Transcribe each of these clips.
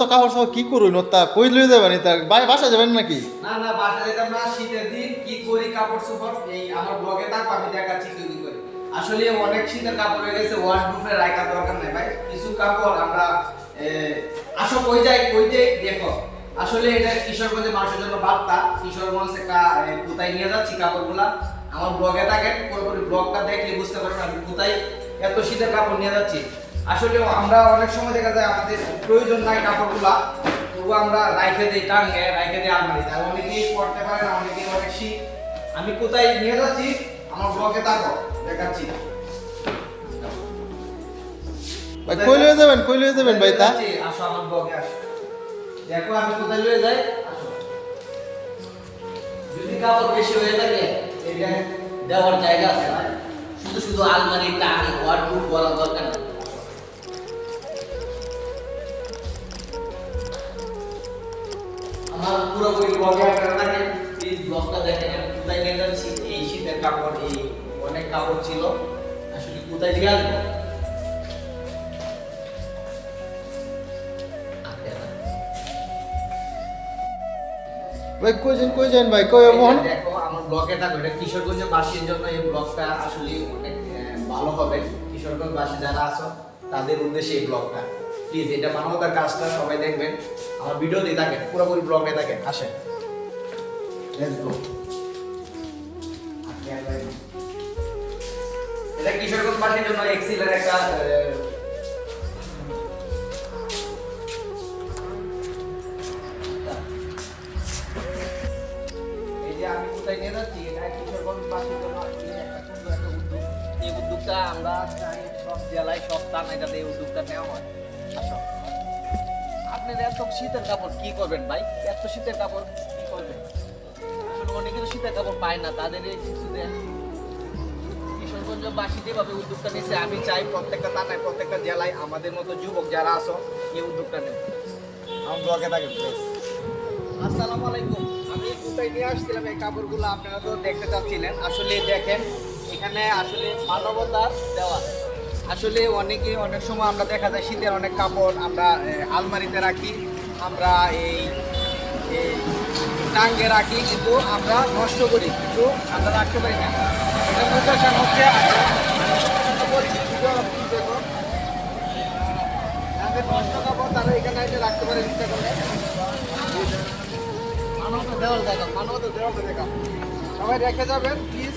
তো কাপড় সব কি করুন তা কই লই যাবেন? তা বাই বাসা যাবেন নাকি? না না, বাসা যেতাম না শীতের দিন কি করি কাপড় চোপড়? এই আমার ব্লগে থাকব আমি দেখাচ্ছি কি করি। আসলে অনেক শীতের কাপড় হয়ে গেছে ওয়াশ প্রুফে রাখার দরকার নেই ভাই। কিছু কাপড় আমরা আসো কই যাই কই যাই দেখো। আসলে এটা কিশোরগঞ্জের মানুষের জন্য বার্তা। কিশোরগঞ্জ কোথায় নিয়ে যাচ্ছি কাপড়গুলা? আমার ব্লগে থাকেন, পুরোপুরি ব্লগটা দেখলে বুঝতে পারবেন আমি কোথায় এত শীতের কাপড় নিয়ে যাচ্ছি। আসলে আমরা অনেক সময় দেখা যায় আমাদের প্রয়োজন নাই কাপড়গুলা তবু আমরা রাইখে দিই টাঙ্গে রাইখে দিই আলমারিতে। আর অনেকেই পড়তে পারে না অনেকেই অনেক শীত। আমি কোথায় নিয়ে যাচ্ছি? আমার ব্লগে থাকো দেখাচ্ছি। ভাই কই লই যাবেন কই লই যাবেন ভাই তা? আসো আমার ব্লগে আসো। দেখো আমি কোথায় নিয়ে যাই আসো। যদি কাপড় বেশি হয়ে থাকে এটা দেওয়ার জায়গা আছে শুধু শুধু আলমারি টান ওয়ার্ডরোব বলা দরকার নেই। পুরোপুরি ব্লগে আপনারা দেখেন প্লিজ ব্লগটা দেখেন আমি কোথায় নিয়ে যাচ্ছি এই শীতের কাপড় এই অনেক কাপড় ছিল। আসলে কোথায় দিয়ে আসব? ভাই কই যান কই যান ভাই? কই মোহন দেখো আমার ব্লগে থাকো এটা কিশোরগঞ্জ বাসীর জন্য এই ব্লগটা আসলে অনেক ভালো হবে। কিশোরগঞ্জ বাসী যারা আছো, তাদের উদ্দেশ্যে এই ব্লগটা। প্লিজ এটা মানবতার কাজটা সবাই দেখবেন। আমার ভিডিওতেই থাকেন, পুরোপুরি ব্লগে থাকেন। আসেন। গো কিশোরগঞ্জ বাসীর জন্য এক্সিলের একটা এই যে আমি কোথায় নিয়ে যাচ্ছি, এটা কিশোরগঞ্জ বাসীর জন্য এই আমরা চাই সব জেলায় সব থানায় যাতে এই উদ্যোগটা নেওয়া হয়। আসো। আপনার এত শীতের কাপড় কি করবেন ভাই? এত শীতের কাপড় কি করবেন? অনেকে তো শীতের কাপড় পায় না তাদের এই কিছুতে কিশোরগঞ্জ বাসী যেভাবে উদ্যোগটা নিয়েছে আমি চাই প্রত্যেকটা থানায় প্রত্যেকটা জেলায় আমাদের মতো যুবক যারা আছো এই উদ্যোগটা নেবে। আমার ব্লগে থাকে আসসালামু আলাইকুম। আমি কোথায় নিয়ে আসছিলাম এই কাপড়গুলো আপনারা তো দেখতে চাচ্ছিলেন। আসলে দেখেন এখানে আসলে মানবতার দেওয়া আসলে অনেকে অনেক সময় আমরা দেখা যায় শীতের অনেক কাপড় আমরা আলমারিতে রাখি, আমরা এই টাঙ্গে রাখি, কিন্তু আমরা নষ্ট করি, কিন্তু আমরা রাখতে পারি না। এটা মোটাশান হচ্ছে নষ্ট কাপড় তারা এখানে রাখতে পারে মানবতা দেওয়াল দেখা মানবতা দেওয়াল দেখা সবাই রেখে যাবেন প্লিজ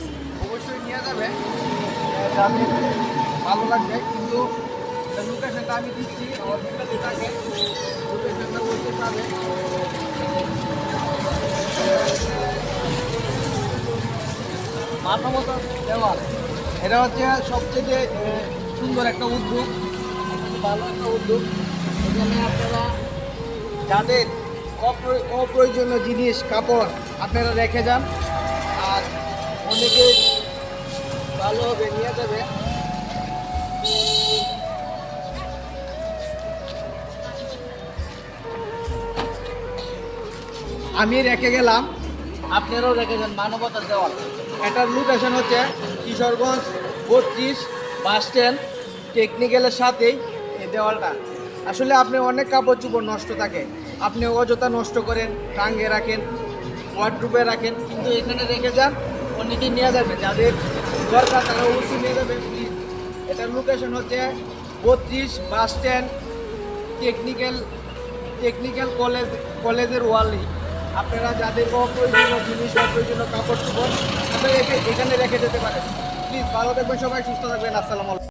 আহ, যাতে ভালো লাগবে। কিন্তু লোকেশনটা আমি দিচ্ছি। আমার ভিডিওতে থাকে লোকেশনটা এটা হচ্ছে সবচেয়ে সুন্দর একটা উদ্যোগ। ভালো একটা উদ্যোগ। এখানে আপনারা যাদের অপ্রয়োজনীয় জিনিস কাপড় আপনারা রেখে যান। আর অনেকে ভালো হবে নিয়ে যাবে। আমি রেখে গেলাম। আপনারাও রেখে যান মানবতার দেওয়াল। এটার লোকেশন হচ্ছে কিশোরগঞ্জ বত্রিশ বাস স্ট্যান্ড। টেকনিক্যালের সাথেই এই দেওয়ালটা। আসলে আপনি অনেক কাপড় চোপড় নষ্ট থাকে। আপনি অযথা নষ্ট করেন টাঙ্গে রাখেন ওয়ার্ডরুপে রাখেন। কিন্তু এখানে রেখে যান অনেকেই নিয়ে যাবে। যাদের দরকার তারা অবশ্যই নিয়ে প্লিজ এটার লোকেশন হচ্ছে বত্রিশ bus stand technical technical college কলেজের ওয়ালি আপনারা যাদের অপ্রয়োজনীয় জিনিস অপ্রয়োজনীয় কাপড় চোপড় আপনারা এখানে রেখে যেতে পারেন প্লিজ ভালো থাকবেন সবাই, সুস্থ থাকবেন। আসসালামু আলাইকুম।